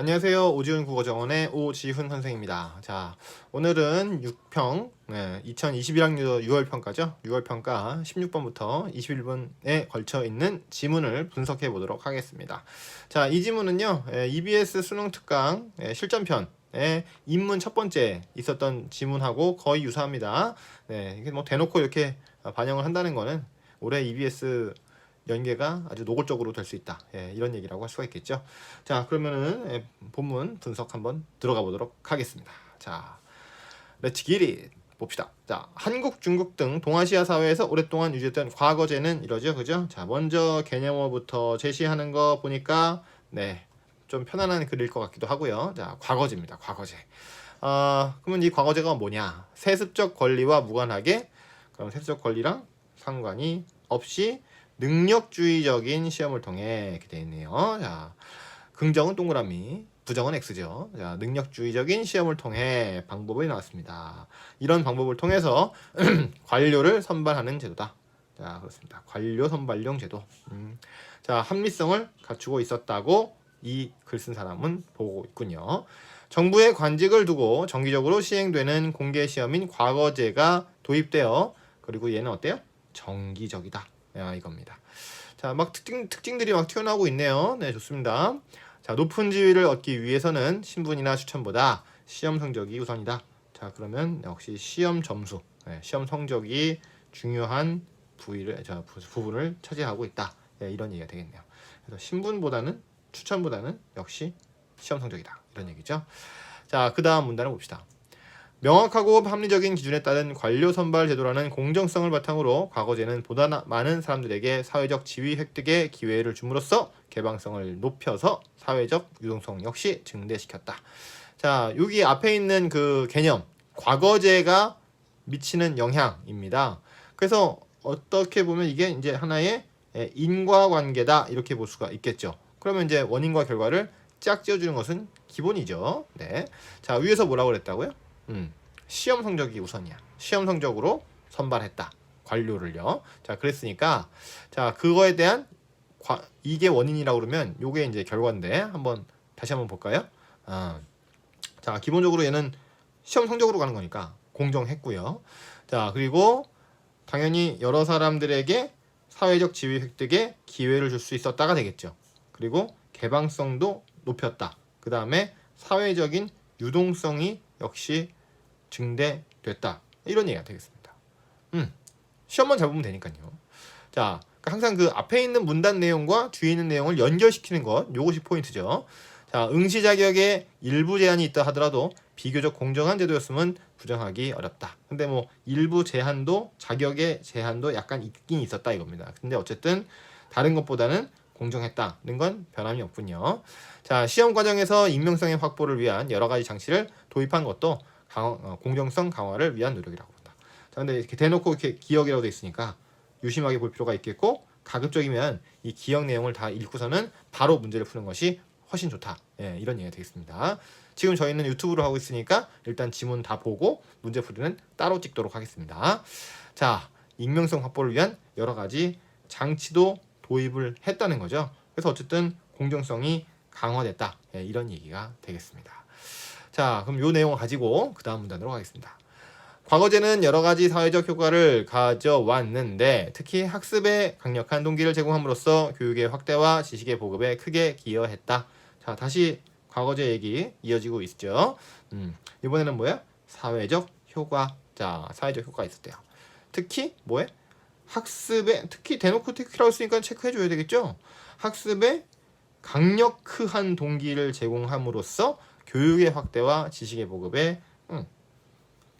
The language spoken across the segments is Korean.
안녕하세요. 오지훈 국어정원의 오지훈 선생입니다. 자, 오늘은 6평, 네, 2021학년 6월 평가죠. 6월 평가 16번부터 21번에 걸쳐 있는 지문을 분석해 보도록 하겠습니다. 자, 이 지문은요, 예, EBS 수능 특강 예, 실전편에 입문 첫 번째 있었던 지문하고 거의 유사합니다. 네, 이게 뭐 대놓고 이렇게 반영을 한다는 거는 올해 EBS 연계가 아주 노골적으로 될 수 있다. 예, 이런 얘기라고 할 수가 있겠죠. 자, 그러면은 예, 본문 분석 한번 들어가 보도록 하겠습니다. 자, 렛츠 기릿 봅시다. 자, 한국, 중국 등 동아시아 사회에서 오랫동안 유지했던 과거제는 이러죠, 그죠? 자, 먼저 개념어부터 제시하는 거 보니까 네, 좀 편안한 글일 것 같기도 하고요. 자, 과거제입니다. 과거제. 아, 그러면 이 과거제가 뭐냐? 세습적 권리와 무관하게 그럼 세습적 권리랑 상관이 없이 능력주의적인 시험을 통해 이렇게 되어 있네요. 자, 긍정은 동그라미, 부정은 X죠. 자, 능력주의적인 시험을 통해 방법이 나왔습니다. 이런 방법을 통해서 관료를 선발하는 제도다. 자, 그렇습니다. 관료 선발용 제도. 음. 자, 합리성을 갖추고 있었다고 이 글 쓴 사람은 보고 있군요. 정부의 관직을 두고 정기적으로 시행되는 공개 시험인 과거제가 도입되어 그리고 얘는 어때요? 정기적이다. 야, 이겁니다. 자, 막 특징 특징들이 막 튀어나오고 있네요. 네, 좋습니다. 자, 높은 지위를 얻기 위해서는 신분이나 추천보다 시험 성적이 우선이다. 자, 그러면 역시 시험 점수, 네, 시험 성적이 중요한 부위를 자, 부, 부분을 차지하고 있다. 네, 이런 얘기가 되겠네요. 그래서 신분보다는 추천보다는 역시 시험 성적이다. 이런 얘기죠. 자, 그 다음 문단을 봅시다. 명확하고 합리적인 기준에 따른 관료 선발 제도라는 공정성을 바탕으로 과거제는 보다 나- 많은 사람들에게 사회적 지위 획득의 기회를 줌으로써 개방성을 높여서 사회적 유동성 역시 증대시켰다. 자, 여기 앞에 있는 그 개념 과거제가 미치는 영향입니다. 그래서 어떻게 보면 이게 이제 하나의 예, 인과관계다 이렇게 볼 수가 있겠죠. 그러면 이제 원인과 결과를 짝 지어주는 것은 기본이죠. 네. 자 위에서 뭐라고 그랬다고요? 음, 시험 성적이 우선이야. 시험 성적으로 선발했다. 관료를요. 자, 그랬으니까 자, 그거에 대한 과, 이게 원인이라고 그러면 요게 이제 결과인데 한번 다시 한번 볼까요? 아, 자, 기본적으로 얘는 시험 성적으로 가는 거니까 공정했고요. 자, 그리고 당연히 여러 사람들에게 사회적 지위 획득에 기회를 줄 수 있었다가 되겠죠. 그리고 개방성도 높였다. 그 다음에 사회적인 유동성이 역시 증대됐다. 이런 얘기가 되겠습니다. 음, 시험만 잘 보면 되니까요. 자, 그러니까 항상 그 앞에 있는 문단 내용과 뒤에 있는 내용을 연결시키는 것, 요것이 포인트죠. 자, 응시 자격에 일부 제한이 있다 하더라도 비교적 공정한 제도였으면 부정하기 어렵다. 근데 뭐 일부 제한도 자격의 제한도 약간 있긴 있었다 이겁니다. 근데 어쨌든 다른 것보다는 공정했다는 건 변함이 없군요. 자, 시험 과정에서 익명성의 확보를 위한 여러 가지 장치를 도입한 것도 강화, 어, 공정성 강화를 위한 노력이라고 본다. 자, 근데 이렇게 대놓고 이렇게 기억이라고 돼 있으니까 유심하게 볼 필요가 있겠고 가급적이면 이 기억 내용을 다 읽고서는 바로 문제를 푸는 것이 훨씬 좋다. 예, 이런 얘기가 되겠습니다. 지금 저희는 유튜브로 하고 있으니까 일단 지문 다 보고 문제 풀이는 따로 찍도록 하겠습니다. 자, 익명성 확보를 위한 여러 가지 장치도 도입을 했다는 거죠. 그래서 어쨌든 공정성이 강화됐다. 예, 이런 얘기가 되겠습니다. 자, 그럼 요 내용을 가지고 그 다음 문단으로 가겠습니다. 과거제는 여러 가지 사회적 효과를 가져왔는데 특히 학습에 강력한 동기를 제공함으로써 교육의 확대와 지식의 보급에 크게 기여했다. 자, 다시 과거제 얘기 이어지고 있죠. 음, 이번에는 뭐야? 사회적 효과. 자, 사회적 효과 있었대요. 특히 뭐에? 학습에 특히 대놓고 특히라고 쓰니까 체크해 줘야 되겠죠. 학습에 강력한 동기를 제공함으로써 교육의 확대와 지식의 보급에 음,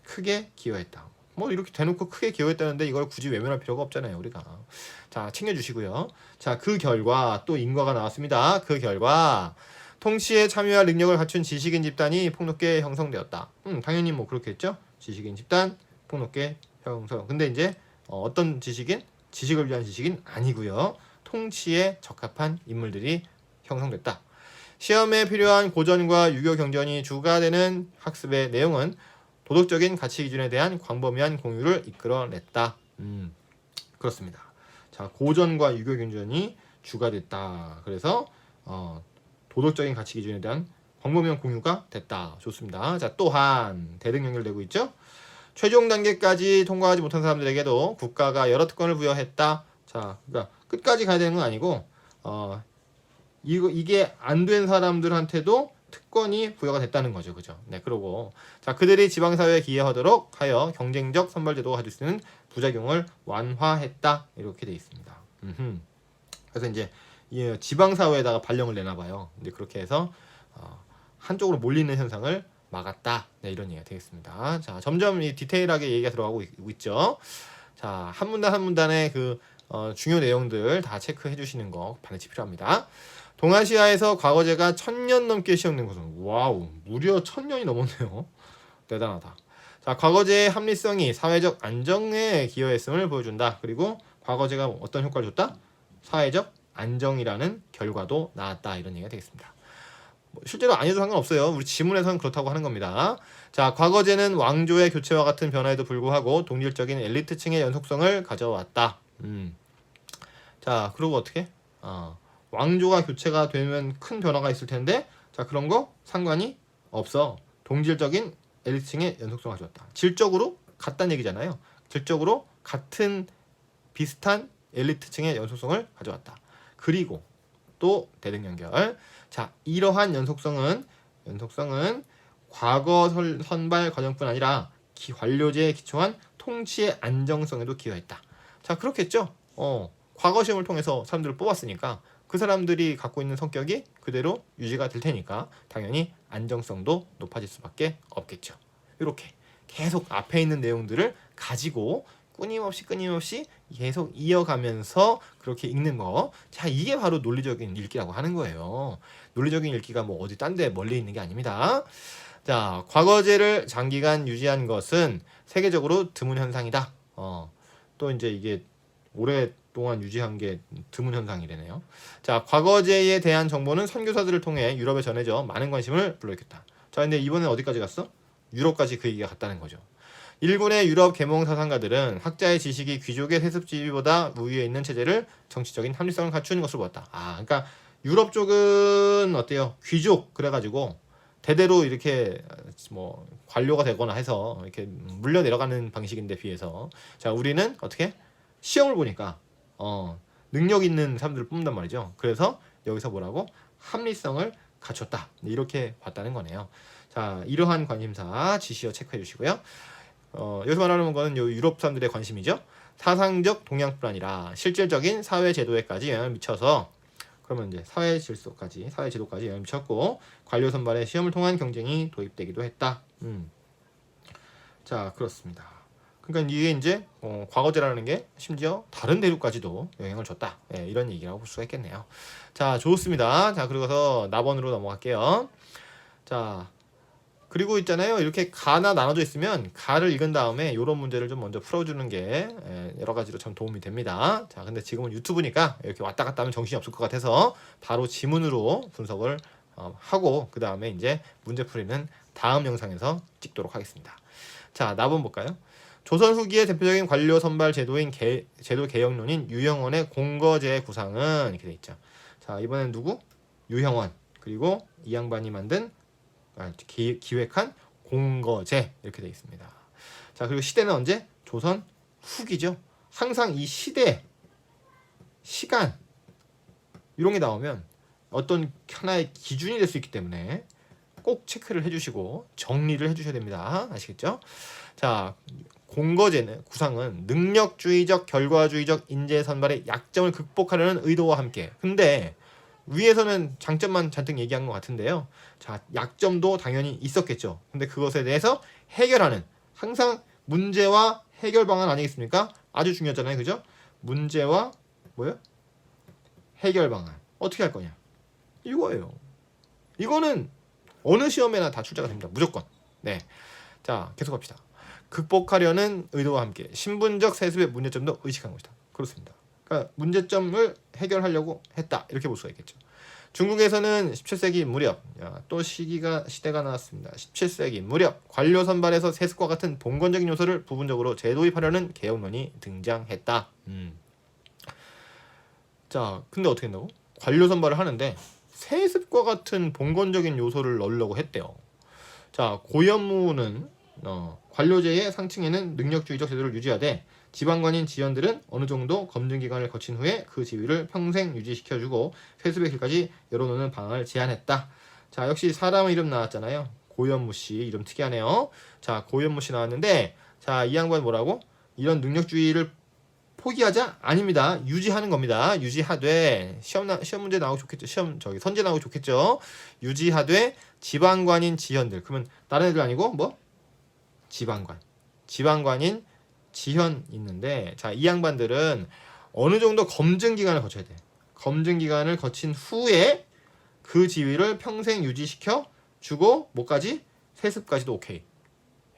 크게 기여했다. 뭐 이렇게 대놓고 크게 기여했다는데 이걸 굳이 외면할 필요가 없잖아요, 우리가. 자, 챙겨 주시고요. 자, 그 결과 또 인과가 나왔습니다. 그 결과 통치에 참여할 능력을 갖춘 지식인 집단이 폭넓게 형성되었다. 음, 당연히 뭐 그렇겠죠. 지식인 집단 폭넓게 형성. 근데 이제 어, 어떤 지식인? 지식을 위한 지식인 아니고요. 통치에 적합한 인물들이 형성됐다. 시험에 필요한 고전과 유교 경전이 주가 되는 학습의 내용은 도덕적인 가치 기준에 대한 광범위한 공유를 이끌어냈다. 음, 그렇습니다. 자, 고전과 유교 경전이 주가 됐다. 그래서 어, 도덕적인 가치 기준에 대한 광범위한 공유가 됐다. 좋습니다. 자, 또한 대등 연결되고 있죠. 최종 단계까지 통과하지 못한 사람들에게도 국가가 여러 특권을 부여했다. 자, 그러니까 끝까지 가야 되는 건 아니고 어 이거 이게 안 된 사람들한테도 특권이 부여가 됐다는 거죠. 그죠? 네, 그러고 자, 그들이 지방 사회에 기여하도록 하여 경쟁적 선발 제도가 가질 수 있는 부작용을 완화했다. 이렇게 돼 있습니다. 음흠. 그래서 이제 이 지방 사회에다가 발령을 내나 봐요. 근데 그렇게 해서 어, 한쪽으로 몰리는 현상을 막았다. 네, 이런 얘기가 되겠습니다. 자, 점점 이 디테일하게 얘기가 들어가고 있, 있죠. 자, 한 문단 한 문단의 그 어, 중요 내용들 다 체크해 주시는 거 반드시 필요합니다. 동아시아에서 과거제가 천 년 넘게 시행된 것은 와우 무려 천 년이 넘었네요. 대단하다. 자, 과거제의 합리성이 사회적 안정에 기여했음을 보여준다. 그리고 과거제가 어떤 효과를 줬다? 사회적 안정이라는 결과도 나왔다. 이런 얘기가 되겠습니다. 뭐 실제로 아니어도 상관없어요. 우리 지문에서는 그렇다고 하는 겁니다. 자, 과거제는 왕조의 교체와 같은 변화에도 불구하고 동질적인 엘리트층의 연속성을 가져왔다. 음. 자, 그리고 어떻게? 어, 왕조가 교체가 되면 큰 변화가 있을 텐데, 자, 그런 거 상관이 없어. 동질적인 엘리트층의 연속성을 가져왔다. 질적으로 같다는 얘기잖아요. 질적으로 같은 비슷한 엘리트층의 연속성을 가져왔다. 그리고 또 대등 연결. 자, 이러한 연속성은 연속성은 과거 설- 선발 과정뿐 아니라 기, 관료제에 기초한 통치의 안정성에도 기여했다. 자, 그렇겠죠. 어, 과거 시험을 통해서 사람들을 뽑았으니까 그 사람들이 갖고 있는 성격이 그대로 유지가 될 테니까 당연히 안정성도 높아질 수밖에 없겠죠. 이렇게 계속 앞에 있는 내용들을 가지고 끊임없이 끊임없이 계속 이어가면서 그렇게 읽는 거. 자, 이게 바로 논리적인 읽기라고 하는 거예요. 논리적인 읽기가 뭐 어디 딴 데 멀리 있는 게 아닙니다. 자, 과거제를 장기간 유지한 것은 세계적으로 드문 현상이다. 어, 또 이제 이게 오랫동안 유지한 게 드문 현상이래네요. 자, 과거제에 대한 정보는 선교사들을 통해 유럽에 전해져 많은 관심을 불러일으켰다. 자, 근데 이번엔 어디까지 갔어? 유럽까지 그 얘기가 갔다는 거죠. 일본의 유럽 계몽 사상가들은 학자의 지식이 귀족의 세습지위보다 우위에 있는 체제를 정치적인 합리성을 갖추는 것으로 보았다. 아, 그러니까 유럽 쪽은 어때요? 귀족 그래가지고 대대로 이렇게 뭐 관료가 되거나 해서 이렇게 물려 내려가는 방식인데 비해서 자 우리는 어떻게 시험을 보니까 어 능력 있는 사람들을 뽑는단 말이죠. 그래서 여기서 뭐라고 합리성을 갖췄다 이렇게 봤다는 거네요. 자 이러한 관심사 지시어 체크해 주시고요. 어, 여기서 말하는 거는 요 유럽 사람들의 관심이죠. 사상적 동향뿐 아니라 실질적인 사회 제도에까지 영향을 미쳐서 그러면 이제 사회 질서까지 사회 제도까지 영향을 미쳤고 관료 선발에 시험을 통한 경쟁이 도입되기도 했다. 음. 자 그렇습니다. 그러니까 이게 이제 어, 과거제라는 게 심지어 다른 대륙까지도 영향을 줬다. 예, 이런 얘기라고 볼 수가 있겠네요. 자 좋습니다. 자 그리고서 나번으로 넘어갈게요. 자 그리고 있잖아요. 이렇게 가나 나눠져 있으면 가를 읽은 다음에 이런 문제를 좀 먼저 풀어주는 게 예, 여러 가지로 참 도움이 됩니다. 자, 근데 지금은 유튜브니까 이렇게 왔다 갔다 하면 정신이 없을 것 같아서 바로 지문으로 분석을 어, 하고 그 다음에 이제 문제 풀이는 다음 영상에서 찍도록 하겠습니다. 자, 나번 볼까요? 조선 후기의 대표적인 관료 선발 제도인 개, 제도 개혁론인 유형원의 공거제 구상은 이렇게 돼 있죠. 자, 이번엔 누구? 유형원 그리고 이 양반이 만든 아, 기, 기획한 공거제 이렇게 되어 있습니다. 자 그리고 시대는 언제? 조선 후기죠. 항상 이 시대, 시간 이런 게 나오면 어떤 하나의 기준이 될 수 있기 때문에 꼭 체크를 해주시고 정리를 해주셔야 됩니다. 아시겠죠? 자 공거제는 구상은 능력주의적 결과주의적 인재 선발의 약점을 극복하려는 의도와 함께 근데 위에서는 장점만 잔뜩 얘기한 것 같은데요. 자, 약점도 당연히 있었겠죠. 근데 그것에 대해서 해결하는 항상 문제와 해결 방안 아니겠습니까? 아주 중요하잖아요. 그죠? 문제와 뭐요? 해결 방안. 어떻게 할 거냐? 이거예요. 이거는 어느 시험에나 다 출제가 됩니다. 무조건. 네. 자, 계속 합시다. 극복하려는 의도와 함께 신분적 세습의 문제점도 의식한 것이다. 그렇습니다. 그러니까 문제점을 해결하려고 했다 이렇게 볼 수가 있겠죠. 중국에서는 17세기 무렵 야, 또 시기가 시대가 나왔습니다. 17세기 무렵 관료 선발에서 세습과 같은 봉건적인 요소를 부분적으로 재도입하려는 개혁론이 등장했다. 음. 자, 근데 어떻게 한다고? 관료 선발을 하는데 세습과 같은 본건적인 요소를 넣으려고 했대요. 자, 고연무는 어, 관료제의 상층에는 능력주의적 제도를 유지하되 지방관인 지연들은 어느 정도 검증 기간을 거친 후에 그 지위를 평생 유지시켜주고 세습의 길까지 열어놓는 방안을 제안했다. 자, 역시 사람 이름 나왔잖아요. 고연무 씨 이름 특이하네요. 자, 고연무 씨 나왔는데 자, 이 양반 뭐라고? 이런 능력주의를 포기하자? 아닙니다. 유지하는 겁니다. 유지하되 시험 나, 시험 문제 나오고 좋겠죠. 시험 저기 선제 나오고 좋겠죠. 유지하되 지방관인 지현들. 그러면 다른 애들 아니고 뭐? 지방관. 지방관인 지현 있는데 자, 이 양반들은 어느 정도 검증 기간을 거쳐야 돼. 검증 기간을 거친 후에 그 지위를 평생 유지시켜 주고 뭐까지 세습까지도 오케이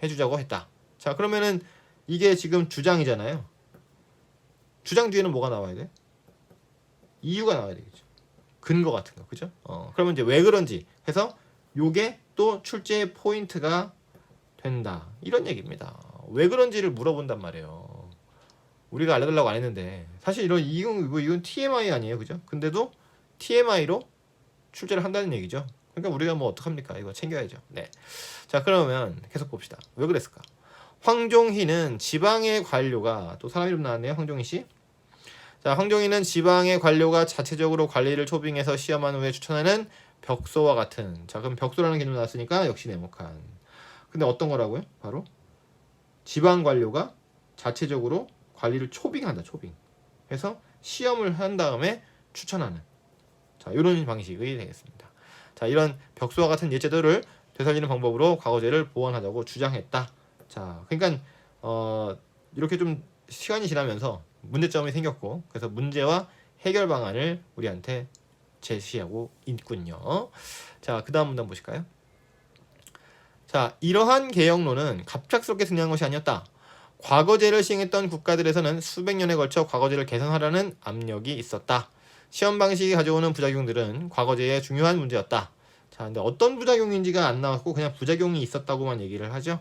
해 주자고 했다. 자 그러면은 이게 지금 주장이잖아요. 주장 뒤에는 뭐가 나와야 돼? 이유가 나와야 되겠죠. 근거 같은 거, 그죠? 어, 그러면 이제 왜 그런지 해서 요게 또 출제 포인트가 된다. 이런 얘기입니다. 왜 그런지를 물어본단 말이에요. 우리가 알려달라고 안 했는데 사실 이런 이건 뭐 이건 TMI 아니에요, 그죠? 근데도 TMI로 출제를 한다는 얘기죠. 그러니까 우리가 뭐 어떡합니까? 이거 챙겨야죠. 네. 자, 그러면 계속 봅시다. 왜 그랬을까? 황종희는 지방의 관료가 또 사람 이름 나왔네요. 황종희 씨. 자, 황종희는 지방의 관료가 자체적으로 관리를 초빙해서 시험한 후에 추천하는 벽소와 같은 자, 그럼 벽소라는 개념 나왔으니까 역시 네모칸. 근데 어떤 거라고요? 바로 지방 관료가 자체적으로 관리를 초빙한다. 초빙. 해서 시험을 한 다음에 추천하는 자, 이런 방식이 되겠습니다. 자, 이런 벽소와 같은 예제도를 되살리는 방법으로 과거제를 보완하자고 주장했다. 자, 그러니까 어, 이렇게 좀 시간이 지나면서 문제점이 생겼고 그래서 문제와 해결 방안을 우리한테 제시하고 있군요. 자, 그 다음 문단 보실까요? 자, 이러한 개혁론은 갑작스럽게 등장한 것이 아니었다. 과거제를 시행했던 국가들에서는 수백 년에 걸쳐 과거제를 개선하라는 압력이 있었다. 시험 방식이 가져오는 부작용들은 과거제의 중요한 문제였다. 자, 근데 어떤 부작용인지가 안 나왔고 그냥 부작용이 있었다고만 얘기를 하죠.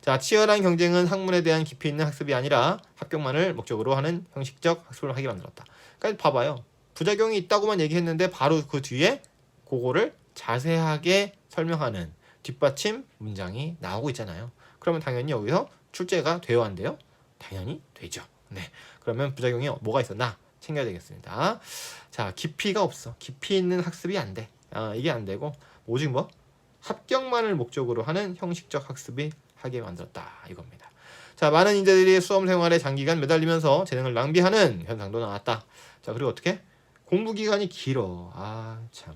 자, 치열한 경쟁은 학문에 대한 깊이 있는 학습이 아니라 합격만을 목적으로 하는 형식적 학습을 하게 만들었다. 그러니까 봐봐요. 부작용이 있다고만 얘기했는데 바로 그 뒤에 그거를 자세하게 설명하는 뒷받침 문장이 나오고 있잖아요. 그러면 당연히 여기서 출제가 되어 안 돼요? 당연히 되죠. 네. 그러면 부작용이 뭐가 있었나? 챙겨야 되겠습니다. 자, 깊이가 없어. 깊이 있는 학습이 안 돼. 아, 이게 안 되고 오직 뭐 합격만을 목적으로 하는 형식적 학습이 하게 만들었다 이겁니다. 자, 많은 인재들이 수험 생활에 장기간 매달리면서 재능을 낭비하는 현상도 나왔다. 자, 그리고 어떻게? 공부 기간이 길어. 아, 참.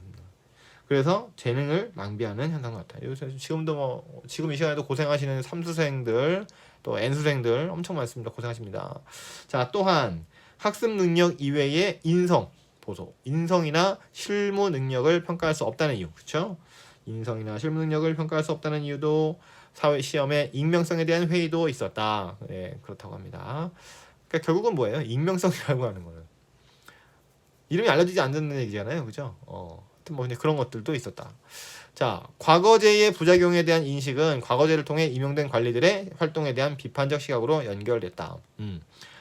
그래서 재능을 낭비하는 나타나. 요새 지금도 뭐 지금 이 시간에도 고생하시는 삼수생들 또 N수생들 엄청 많습니다. 고생하십니다. 자, 또한 학습 능력 이외의 인성 보소. 인성이나 실무 능력을 평가할 수 없다는 이유. 그렇죠? 인성이나 실무 능력을 평가할 수 없다는 이유도 사회 시험의 익명성에 대한 회의도 있었다. 네, 그렇다고 합니다. 그러니까 결국은 뭐예요? 익명성이라고 하는 거는 이름이 알려지지 않는 얘기잖아요, 그죠? 어, 뭐 그런 것들도 있었다. 자, 과거제의 부작용에 대한 인식은 과거제를 통해 임용된 관리들의 활동에 대한 비판적 시각으로 연결됐다. 음.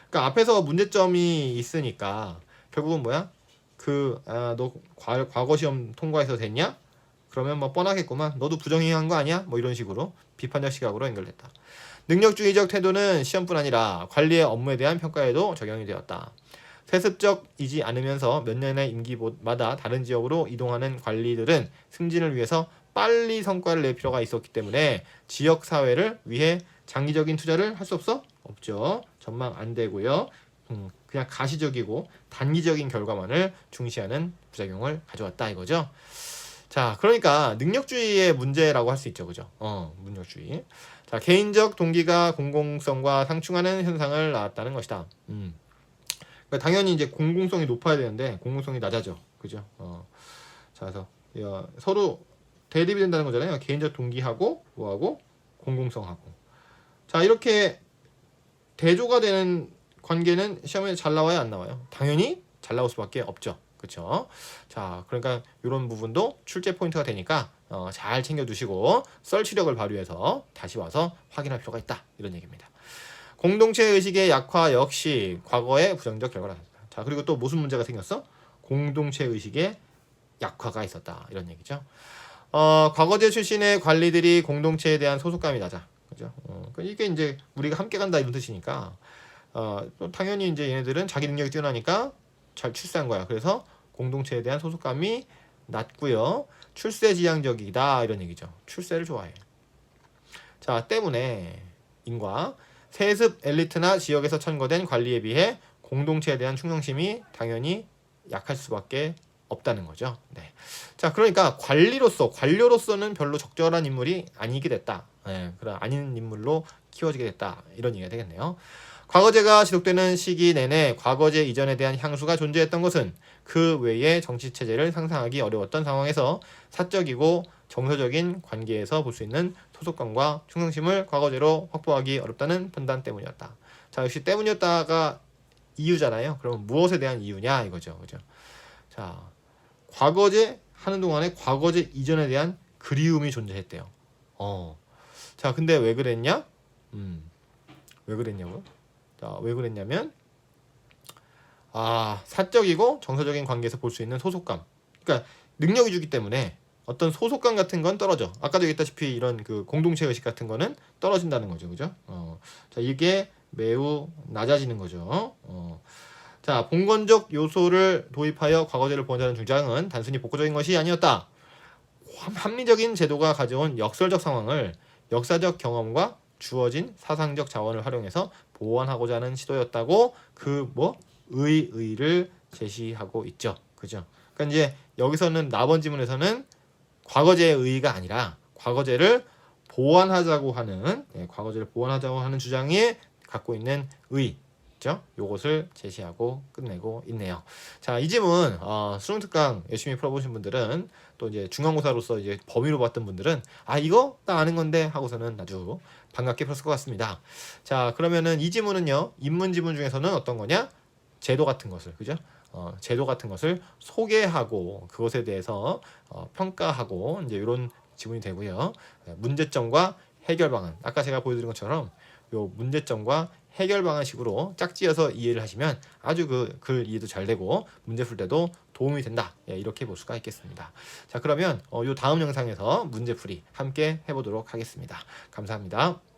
그러니까 앞에서 문제점이 있으니까 결국은 뭐야? 그, 아, 너 과, 과거 시험 통과해서 됐냐? 그러면 뭐 뻔하겠구만. 너도 부정행한 거 아니야? 뭐 이런 식으로 비판적 시각으로 연결됐다. 능력주의적 태도는 시험뿐 아니라 관리의 업무에 대한 평가에도 적용이 되었다. 세습적이지 않으면서 몇 년의 임기마다 다른 지역으로 이동하는 관리들은 승진을 위해서 빨리 성과를 낼 필요가 있었기 때문에 지역 사회를 위해 장기적인 투자를 할 수 없어? 없죠. 전망 안 되고요. 음, 그냥 가시적이고 단기적인 결과만을 중시하는 부작용을 가져왔다 이거죠. 자, 그러니까 능력주의의 문제라고 할 수 있죠, 그죠? 어, 능력주의. 자, 개인적 동기가 공공성과 상충하는 현상을 낳았다는 것이다. 음. 그러니까 당연히 이제 공공성이 높아야 되는데 공공성이 낮아져, 그죠? 어. 자, 그래서 야, 서로 대립이 된다는 거잖아요. 개인적 동기하고 뭐하고 공공성하고. 자, 이렇게 대조가 되는 관계는 시험에 잘 나와요, 안 나와요? 당연히 잘 나올 수밖에 없죠. 그렇죠? 자, 그러니까 이런 부분도 출제 포인트가 되니까 어, 잘 챙겨 두시고 썰치력을 발휘해서 다시 와서 확인할 필요가 있다 이런 얘기입니다. 공동체 의식의 약화 역시 과거의 부정적 결과라. 자, 그리고 또 무슨 문제가 생겼어? 공동체 의식의 약화가 있었다 이런 얘기죠. 어, 과거제 출신의 관리들이 공동체에 대한 소속감이 낮아. 그죠? 어, 그 이게 이제 우리가 함께 간다 이런 뜻이니까 어, 또 당연히 이제 얘네들은 자기 능력이 뛰어나니까 잘 출세한 거야. 그래서 공동체에 대한 소속감이 낮고요. 출세 지향적이다 이런 얘기죠. 출세를 좋아해. 자 때문에 인과 세습 엘리트나 지역에서 천거된 관리에 비해 공동체에 대한 충성심이 당연히 약할 수밖에 없다는 거죠. 네. 자, 그러니까 관리로서 관료로서는 별로 적절한 인물이 아니게 됐다. 네, 그런 아닌 인물로 키워지게 됐다. 이런 얘기가 되겠네요. 과거제가 지속되는 시기 내내 과거제 이전에 대한 향수가 존재했던 것은 그 외의 정치 체제를 상상하기 어려웠던 상황에서 사적이고 정서적인 관계에서 볼 수 있는 소속감과 충성심을 과거제로 확보하기 어렵다는 판단 때문이었다. 자, 역시 때문이었다가 이유잖아요. 그럼 무엇에 대한 이유냐 이거죠. 그죠? 자, 과거제 하는 동안에 과거제 이전에 대한 그리움이 존재했대요. 어. 자, 근데 왜 그랬냐? 음. 왜 그랬냐고? 자, 왜 그랬냐면 아, 사적이고 정서적인 관계에서 볼 수 있는 소속감. 그러니까 능력이 주기 때문에 어떤 소속감 같은 건 떨어져. 아까도 얘기했다시피 이런 그 공동체 의식 같은 거는 떨어진다는 거죠. 그죠? 어. 자, 이게 매우 낮아지는 거죠. 어. 자, 봉건적 요소를 도입하여 과거제를 보완하는 주장은 단순히 복구적인 것이 아니었다. 함- 합리적인 제도가 가져온 역설적 상황을 역사적 경험과 주어진 사상적 자원을 활용해서 보완하고자 하는 시도였다고 그 뭐 의의를 제시하고 있죠. 그죠? 그러니까 이제 여기서는 나번 지문에서는 과거제의 의의가 아니라 과거제를 보완하자고 하는 예, 과거제를 보완하자고 하는 주장이 갖고 있는 의 죠? 요것을 제시하고 끝내고 있네요. 자, 이 지문 어, 수능 특강 열심히 풀어보신 분들은 또 이제 중간고사로서 이제 범위로 봤던 분들은 아 이거 나 아는 건데 하고서는 아주 반갑게 풀었을 것 같습니다. 자, 그러면은 이 지문은요 인문 지문 중에서는 어떤 거냐? 제도 같은 것을 그죠? 어, 제도 같은 것을 소개하고 그것에 대해서 어, 평가하고 이제 이런 지문이 되고요. 네, 문제점과 해결 방안 아까 제가 보여드린 것처럼 요 문제점과 해결 방안식으로 짝지어서 이해를 하시면 아주 그 글 이해도 잘 되고 문제 풀 때도 도움이 된다. 예, 이렇게 볼 수가 있겠습니다. 자, 그러면 어, 요 다음 영상에서 문제 풀이 함께 해보도록 하겠습니다. 감사합니다.